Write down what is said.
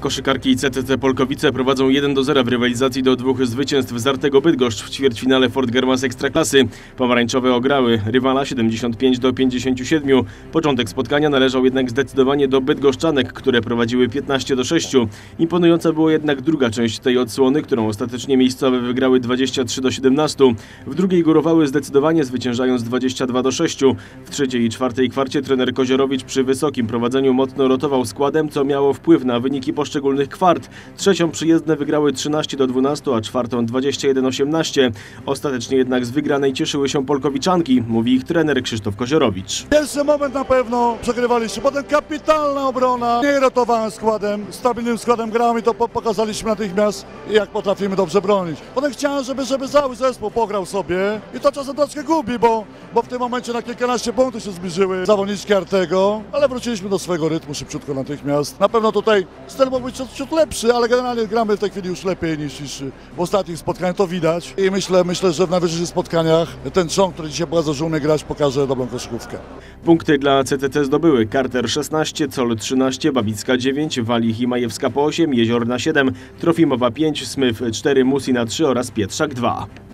Koszykarki CCC Polkowice prowadzą 1 do 0 w rywalizacji do dwóch zwycięstw Zartego Bydgoszcz w ćwierćfinale Fort Germas Ekstraklasy. Pomarańczowe ograły rywala 75 do 57. Początek spotkania należał jednak zdecydowanie do bydgoszczanek, które prowadziły 15 do 6. Imponująca była jednak druga część tej odsłony, którą ostatecznie miejscowe wygrały 23 do 17. W drugiej górowały zdecydowanie zwyciężając 22 do 6. W trzeciej i czwartej kwarcie trener Koziorowicz przy wysokim prowadzeniu mocno rotował składem, co miało wpływ na wyniki poszczególnych kwart. Trzecią przyjezdne wygrały 13 do 12, a czwartą 21-18. Ostatecznie jednak z wygranej cieszyły się Polkowiczanki, mówi ich trener Krzysztof Koziorowicz. Pierwszy moment na pewno przegrywaliśmy, potem kapitalna obrona, nie rotowałem składem, stabilnym składem gramy, to po- pokazaliśmy natychmiast jak potrafimy dobrze bronić. Potem chciałem, żeby, żeby cały zespół pograł sobie i to czasem troszkę gubi, bo, bo w tym momencie na kilkanaście punktów się zbliżyły zawodniczki Artego, ale wróciliśmy do swojego rytmu szybciutko natychmiast. Na pewno tutaj styl mógł być ciut, ciut lepszy, ale generalnie gramy w tej chwili już lepiej niż, niż w ostatnich spotkaniach, to widać i myślę, myślę, że w najwyższych spotkaniach ten ciąg, który dzisiaj pokazał, że umie grać, pokaże dobrą koszykówkę. Punkty dla CTC zdobyły Carter 16, Col 13, Babicka 9, Walich i Majewska po 8, Jeziorna 7, Trofimowa 5, Smyw 4, Musina 3 oraz Pietrzak 2.